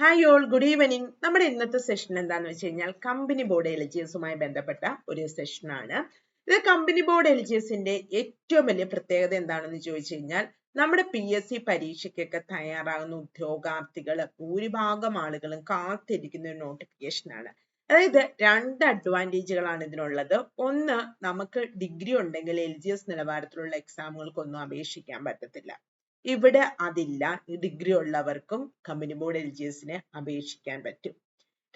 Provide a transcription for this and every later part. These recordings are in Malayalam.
ഹായ് ഓൾ ഗുഡ് ഈവനിങ് നമ്മുടെ ഇന്നത്തെ സെഷൻ എന്താണെന്ന് വെച്ച് കഴിഞ്ഞാൽ കമ്പനി ബോർഡ് എലിജിയസുമായി ബന്ധപ്പെട്ട ഒരു സെഷനാണ് ഇത് കമ്പനി ബോർഡ് എലിജിയസിന്റെ ഏറ്റവും വലിയ പ്രത്യേകത എന്താണെന്ന് ചോദിച്ചു കഴിഞ്ഞാൽ നമ്മുടെ പി എസ് സി പരീക്ഷയ്ക്കൊക്കെ തയ്യാറാകുന്ന ഉദ്യോഗാർത്ഥികൾ ഭൂരിഭാഗം ആളുകളും കാത്തിരിക്കുന്ന ഒരു നോട്ടിഫിക്കേഷൻ ആണ്. അതായത് രണ്ട് അഡ്വാന്റേജുകളാണ് ഇതിനുള്ളത്. ഒന്ന് നമുക്ക് ഡിഗ്രി ഉണ്ടെങ്കിൽ എൽ ജി എസ് നിലവാരത്തിലുള്ള എക്സാമുകൾക്കൊന്നും അപേക്ഷിക്കാൻ പറ്റത്തില്ല. ഇവിടെ അതില്ല. ഡിഗ്രി ഉള്ളവർക്കും കമ്പനി ബോർഡ് എൽ ജി എസിന് അപേക്ഷിക്കാൻ പറ്റും.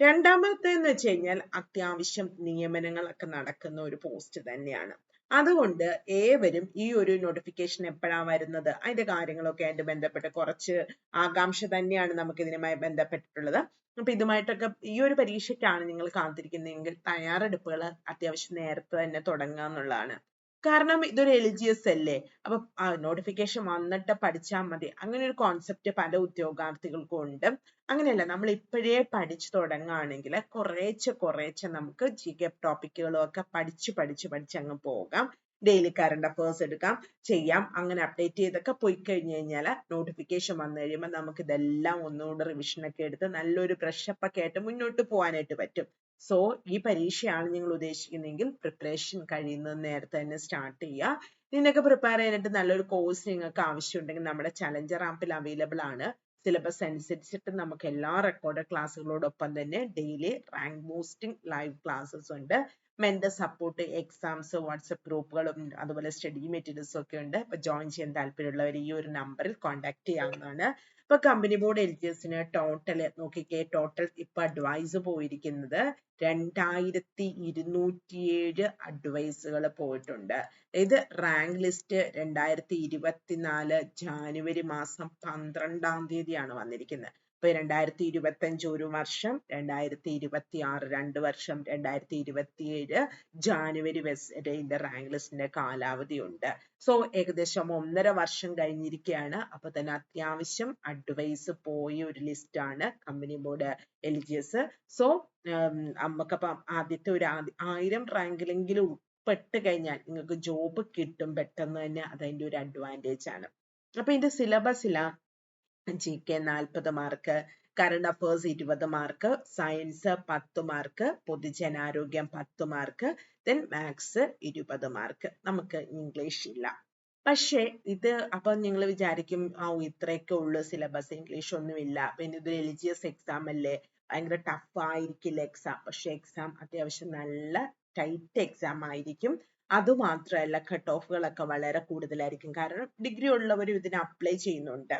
രണ്ടാമത്തേന്ന് വെച്ച് കഴിഞ്ഞാൽ അത്യാവശ്യം നിയമനങ്ങളൊക്കെ നടക്കുന്ന ഒരു പോസ്റ്റ് തന്നെയാണ്. അതുകൊണ്ട് ഏവരും ഈ ഒരു നോട്ടിഫിക്കേഷൻ എപ്പോഴാണ് വരുന്നത്? അതിന്റെ കാര്യങ്ങളൊക്കെ ആയിട്ട് ബന്ധപ്പെട്ട് കുറച്ച് ആകാംക്ഷ തന്നെയാണ് നമുക്ക് ഇതിനുമായി ബന്ധപ്പെട്ടിട്ടുള്ളത്. അപ്പൊ ഇതുമായിട്ടൊക്കെ ഈ ഒരു പരീക്ഷയ്ക്കാണ് നിങ്ങൾ കാത്തിരിക്കുന്നതെങ്കിൽ തയ്യാറെടുപ്പുകൾ അത്യാവശ്യം നേരത്തെ തന്നെ തുടങ്ങുക എന്നുള്ളതാണ്. കാരണം ഇതൊരു എലിജിയസ് അല്ലേ? അപ്പൊ നോട്ടിഫിക്കേഷൻ വന്നിട്ട് പഠിച്ചാൽ മതി. അങ്ങനെ ഒരു കോൺസെപ്റ്റ് പല ഉദ്യോഗാർത്ഥികൾക്കും ഉണ്ട്. അങ്ങനെയല്ല നമ്മൾ ഇപ്പോഴേ പഠിച്ചു തുടങ്ങുകയാണെങ്കിൽ കുറേച്ചെ കുറേച്ചെ നമുക്ക് ജി കെ ടോപ്പിക്കുകളും ഒക്കെ പഠിച്ച് പഠിച്ച് പഠിച്ച് അങ്ങ് പോകാം. ഡെയിലി കറണ്ട് അഫേഴ്സ് എടുക്കാം ചെയ്യാം. അങ്ങനെ അപ്ഡേറ്റ് ചെയ്തൊക്കെ പോയി കഴിഞ്ഞു കഴിഞ്ഞാൽ നോട്ടിഫിക്കേഷൻ വന്നു കഴിയുമ്പോൾ നമുക്ക് ഇതെല്ലാം ഒന്നുകൂടെ റിവിഷൻ ഒക്കെ എടുത്ത് നല്ലൊരു ബ്രഷപ്പ് ഒക്കെ ആയിട്ട് മുന്നോട്ട് പോകാനായിട്ട് പറ്റും. സോ ഈ പരീക്ഷയാണ് നിങ്ങൾ ഉദ്ദേശിക്കുന്നതെങ്കിൽ പ്രിപ്പറേഷൻ കഴിയുന്നത് നേരത്തെ തന്നെ സ്റ്റാർട്ട് ചെയ്യുക. ഇതിനൊക്കെ പ്രിപ്പയർ ചെയ്യാനായിട്ട് നല്ലൊരു കോഴ്സ് നിങ്ങൾക്ക് ആവശ്യമുണ്ടെങ്കിൽ നമ്മുടെ ചലഞ്ചർ ആപ്പിൽ അവൈലബിൾ ആണ്. സിലബസ് അനുസരിച്ചിട്ട് നമുക്ക് എല്ലാ റെക്കോർഡ് ക്ലാസ്സുകളോടൊപ്പം തന്നെ daily rank boosting live classes ഉണ്ട്. മെന്റർ സപ്പോർട്ട് എക്സാംസ് വാട്സപ്പ് ഗ്രൂപ്പുകളും അതുപോലെ സ്റ്റഡി മെറ്റീരിയൽസും ഒക്കെ ഉണ്ട്. അപ്പൊ ജോയിൻ ചെയ്യാൻ താല്പര്യമുള്ളവർ ഈ ഒരു നമ്പറിൽ കോൺടാക്ട് ചെയ്യാവുന്നതാണ്. ഇപ്പൊ കമ്പനി ബോർഡ് എൽ ജി എസിന് ടോട്ടൽ നോക്കിക്കേ ടോട്ടൽ ഇപ്പൊ അഡ്വൈസ് പോയിരിക്കുന്നത് രണ്ടായിരത്തി ഇരുന്നൂറ്റിയേഴ് അഡ്വൈസുകൾ പോയിട്ടുണ്ട്. ഇത് റാങ്ക് ലിസ്റ്റ് രണ്ടായിരത്തി ഇരുപത്തിനാല് ജാനുവരി മാസം പന്ത്രണ്ടാം തീയതിയാണ് വന്നിരിക്കുന്നത്. ഇപ്പൊ രണ്ടായിരത്തി ഇരുപത്തി അഞ്ച് ഒരു വർഷം രണ്ടായിരത്തി ഇരുപത്തി ആറ് രണ്ട് വർഷം രണ്ടായിരത്തി ഇരുപത്തി ഏഴ് ജാനുവരി വരെ ഇതിന്റെ റാങ്ക് ലിസ്റ്റിന്റെ കാലാവധി ഉണ്ട് സോ ഏകദേശം ഒന്നര വർഷം കഴിഞ്ഞിരിക്കുകയാണ് അപ്പൊ തന്നെ അത്യാവശ്യം അഡ്വൈസ് പോയ ഒരു ലിസ്റ്റ് ആണ് കമ്പനി ബോർഡ് എസ്. സോ നമുക്കപ്പം ആദ്യത്തെ ഒരു ആയിരം റാങ്കിലെങ്കിലും ഉൾപ്പെട്ട് കഴിഞ്ഞാൽ നിങ്ങൾക്ക് ജോബ് കിട്ടും പെട്ടെന്ന് തന്നെ അതിന്റെ ഒരു അഡ്വാന്റേജ് ആണ്. അപ്പൊ ഇതിന്റെ സിലബസിലാ ജി കെ നാൽപ്പത് മാർക്ക് കറണ്ട് അഫേഴ്സ് ഇരുപത് മാർക്ക് സയൻസ് പത്ത് മാർക്ക് പൊതുജനാരോഗ്യം പത്ത് മാർക്ക് ദെൻ മാത്സ് ഇരുപത് മാർക്ക് നമുക്ക് ഇംഗ്ലീഷ് ഇല്ല. പക്ഷേ ഇത് അപ്പൊ നിങ്ങൾ വിചാരിക്കും ആ ഇത്രയൊക്കെ ഉള്ളു സിലബസ് ഇംഗ്ലീഷ് ഒന്നുമില്ല പിന്നെ ഇത് റിലീജിയസ് എക്സാം അല്ലേ? ഭയങ്കര ടഫ് ആയിരിക്കില്ല എക്സാം പക്ഷെ എക്സാം അത്യാവശ്യം നല്ല ടൈറ്റ് എക്സാം ആയിരിക്കും. അതുമാത്രമല്ല കട്ട് ഓഫുകളൊക്കെ വളരെ കൂടുതലായിരിക്കും. കാരണം ഡിഗ്രി ഉള്ളവരും ഇതിന് അപ്ലൈ ചെയ്യുന്നുണ്ട്.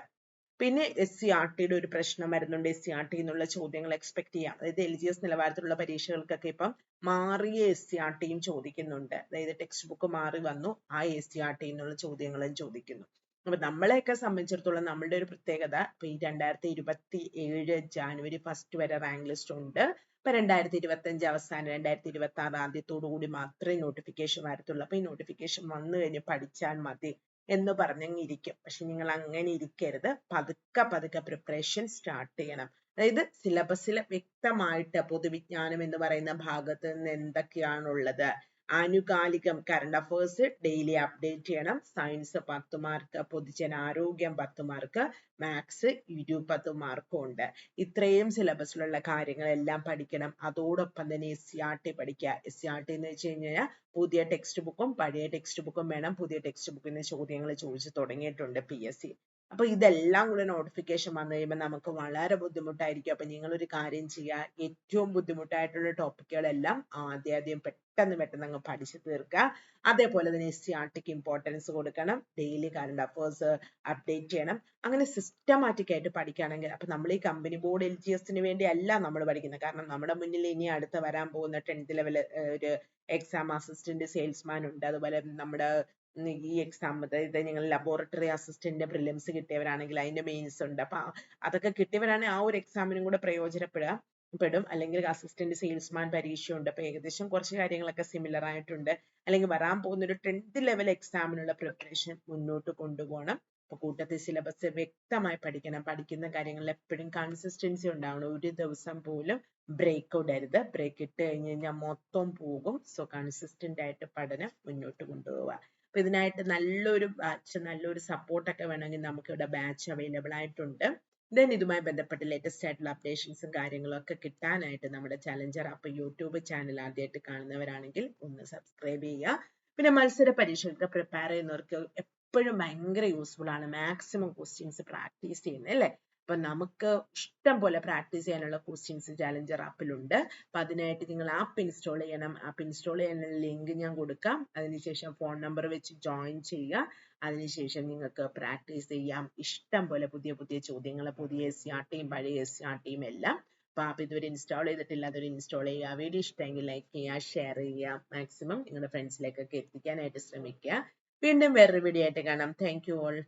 പിന്നെ എസ് സി ആർ ടിയുടെ ഒരു പ്രശ്നം വരുന്നുണ്ട്. എസ് സി ആർ ടി എന്നുള്ള ചോദ്യങ്ങൾ എക്സ്പെക്ട് ചെയ്യാം. അതായത് എൽ ജി എസ് നിലവാരത്തിലുള്ള പരീക്ഷകൾക്കൊക്കെ ഇപ്പം മാറിയ എസ് സി ആർ ടിയും ചോദിക്കുന്നുണ്ട്. അതായത് ടെക്സ്റ്റ് ബുക്ക് മാറി വന്നു ആ എസ് സി ആർ ടി എന്നുള്ള ചോദ്യങ്ങളും ചോദിക്കുന്നു. അപ്പൊ നമ്മളെയൊക്കെ സംബന്ധിച്ചിടത്തോളം നമ്മളുടെ ഒരു പ്രത്യേകത ഇപ്പൊ ഈ രണ്ടായിരത്തി ഇരുപത്തി ഏഴ് ജാനുവരി ഫസ്റ്റ് വരെ റാങ്ക് ലിസ്റ്റ് ഉണ്ട്. ഇപ്പൊ രണ്ടായിരത്തി ഇരുപത്തി അഞ്ച് അവസാനം രണ്ടായിരത്തി ഇരുപത്തി ആറ് ആദ്യത്തോടു കൂടി മാത്രമേ നോട്ടിഫിക്കേഷൻ വരത്തുള്ളൂ. അപ്പൊ ഈ നോട്ടിഫിക്കേഷൻ വന്നു കഴിഞ്ഞ് പഠിച്ചാൽ മതി. എന്ന് പറഞ്ഞിരിക്കും പക്ഷെ നിങ്ങൾ അങ്ങനെ ഇരിക്കരുത്. പതുക്കെ പതുക്കെ പ്രിപ്പറേഷൻ സ്റ്റാർട്ട് ചെയ്യണം. അതായത് സിലബസിൽ വ്യക്തമായിട്ട് പൊതുവിജ്ഞാനം എന്ന് പറയുന്ന ഭാഗത്ത് നിന്ന് എന്തൊക്കെയാണുള്ളത്? ആനുകാലികം കറണ്ട് അഫേഴ്സ് ഡെയിലി അപ്ഡേറ്റ് ചെയ്യണം. സയൻസ് പത്ത് മാർക്ക് പൊതുജന ആരോഗ്യം പത്ത് മാർക്ക് മാത്സ് ഇരുപത് മാർക്കും ഉണ്ട്. ഇത്രയും സിലബസിലുള്ള കാര്യങ്ങളെല്ലാം പഠിക്കണം. അതോടൊപ്പം തന്നെ എസ് സി ആർ ടി പഠിക്കുക. എസ് സി ആർ ടി എന്ന് വെച്ച് കഴിഞ്ഞാൽ പുതിയ ടെക്സ്റ്റ് ബുക്കും പഴയ ടെക്സ്റ്റ് ബുക്കും വേണം. പുതിയ ടെക്സ്റ്റ് ബുക്കിൽ നിന്ന് ചോദ്യങ്ങൾ ചോദിച്ചു തുടങ്ങിയിട്ടുണ്ട് പി എസ് സി അപ്പൊ ഇതെല്ലാം കൂടെ നോട്ടിഫിക്കേഷൻ വന്നു കഴിയുമ്പോൾ നമുക്ക് വളരെ ബുദ്ധിമുട്ടായിരിക്കും. അപ്പൊ നിങ്ങൾ ഒരു കാര്യം ചെയ്യുക ഏറ്റവും ബുദ്ധിമുട്ടായിട്ടുള്ള ടോപ്പിക്കുകളെല്ലാം ആദ്യം ആദ്യം പെട്ടെന്ന് പെട്ടെന്ന് അങ്ങ് പഠിച്ചു തീർക്കുക. അതേപോലെ തന്നെ എസ് സി ആർട്ടിക്ക് ഇമ്പോർട്ടൻസ് കൊടുക്കണം. ഡെയിലി കറണ്ട് അഫേഴ്സ് അപ്ഡേറ്റ് ചെയ്യണം. അങ്ങനെ സിസ്റ്റമാറ്റിക് ആയിട്ട് പഠിക്കുകയാണെങ്കിൽ അപ്പൊ നമ്മൾ ഈ കമ്പനി ബോർഡ് എൽ ജി എസിന് വേണ്ടി അല്ല നമ്മൾ പഠിക്കുന്നത്. കാരണം നമ്മുടെ മുന്നിൽ ഇനി അടുത്ത് വരാൻ പോകുന്ന ടെൻത്ത് ലെവൽ ഒരു എക്സാം അസിസ്റ്റന്റ് സെയിൽസ്മാൻ ഉണ്ട്. അതുപോലെ നമ്മുടെ ഈ എക്സാം അതായത് ഞങ്ങൾ ലബോറട്ടറി അസിസ്റ്റന്റ് പ്രിലിംസ് കിട്ടിയവരാണെങ്കിൽ അതിന്റെ മെയിൻസ് ഉണ്ട്. അപ്പൊ അതൊക്കെ കിട്ടിയവരാണെങ്കിൽ ആ ഒരു എക്സാമിനും കൂടെ പ്രയോജനപ്പെടുക പെടും അല്ലെങ്കിൽ അസിസ്റ്റന്റ് സെയിൽസ്മാൻ പരീക്ഷയുണ്ട്. അപ്പൊ ഏകദേശം കുറച്ച് കാര്യങ്ങളൊക്കെ സിമിലർ ആയിട്ടുണ്ട്. അല്ലെങ്കിൽ വരാൻ പോകുന്ന ഒരു ടെൻത്ത് ലെവൽ എക്സാമിനുള്ള പ്രിപ്പറേഷൻ മുന്നോട്ട് കൊണ്ടുപോകണം. അപ്പൊ കൂട്ടത്തിൽ സിലബസ് വ്യക്തമായി പഠിക്കണം. പഠിക്കുന്ന കാര്യങ്ങളിൽ എപ്പോഴും കൺസിസ്റ്റൻസി ഉണ്ടാവണം. ഒരു ദിവസം പോലും ബ്രേക്ക് ഇടരുത്. ബ്രേക്ക് ഇട്ട് കഴിഞ്ഞ് കഴിഞ്ഞാൽ മൊത്തം പോകും. സോ കൺസിസ്റ്റന്റ് ആയിട്ട് പഠനം മുന്നോട്ട് കൊണ്ടുപോവുക. അപ്പൊ ഇതിനായിട്ട് നല്ലൊരു ബാച്ച് നല്ലൊരു സപ്പോർട്ട് ഒക്കെ വേണമെങ്കിൽ നമുക്ക് ഇവിടെ ബാച്ച് അവൈലബിൾ ആയിട്ടുണ്ട്. ദെൻ ഇതുമായി ബന്ധപ്പെട്ട് ലേറ്റസ്റ്റ് ആയിട്ടുള്ള അപ്ഡേഷൻസും കാര്യങ്ങളും ഒക്കെ കിട്ടാനായിട്ട് നമ്മുടെ ചലഞ്ചർ ആപ്പ് യൂട്യൂബ് ചാനൽ ആദ്യമായിട്ട് കാണുന്നവരാണെങ്കിൽ ഒന്ന് സബ്സ്ക്രൈബ് ചെയ്യുക. പിന്നെ മത്സര പരീക്ഷകൾക്ക് പ്രിപ്പയർ ചെയ്യുന്നവർക്ക് എപ്പോഴും ഭയങ്കര യൂസ്ഫുൾ ആണ്. മാക്സിമം ക്വസ്റ്റ്യൻസ് പ്രാക്ടീസ് ചെയ്യുന്നത് അല്ലേ? അപ്പൊ നമുക്ക് ഇഷ്ടം പോലെ പ്രാക്ടീസ് ചെയ്യാനുള്ള ക്വസ്റ്റ്യൻസ് ചാലഞ്ചർ ആപ്പിലുണ്ട് അപ്പൊ അതിനായിട്ട് നിങ്ങൾ ആപ്പ് ഇൻസ്റ്റാൾ ചെയ്യണം. ആപ്പ് ഇൻസ്റ്റാൾ ചെയ്യുന്ന ലിങ്ക് ഞാൻ കൊടുക്കാം. അതിനുശേഷം ഫോൺ നമ്പർ വെച്ച് ജോയിൻ ചെയ്യുക. അതിനുശേഷം നിങ്ങൾക്ക് പ്രാക്ടീസ് ചെയ്യാം. ഇഷ്ടം പോലെ പുതിയ പുതിയ ചോദ്യങ്ങൾ പുതിയ എസ് സി ആർ പഴയ എസ് സി ആർ എല്ലാം. അപ്പൊ ആപ്പ് ഇതുവരെ ഇൻസ്റ്റാൾ ചെയ്തിട്ടില്ല. അതൊരു ഇൻസ്റ്റാൾ ചെയ്യുക. വീഡിയോ ഇഷ്ടമെങ്കിൽ ലൈക്ക് ചെയ്യുക ഷെയർ ചെയ്യുക. മാക്സിമം നിങ്ങളുടെ ഫ്രണ്ട്സിലേക്കൊക്കെ എത്തിക്കാനായിട്ട് ശ്രമിക്കുക. വീണ്ടും വേറൊരു വീഡിയോ ആയിട്ട് കാണാം. Thank you all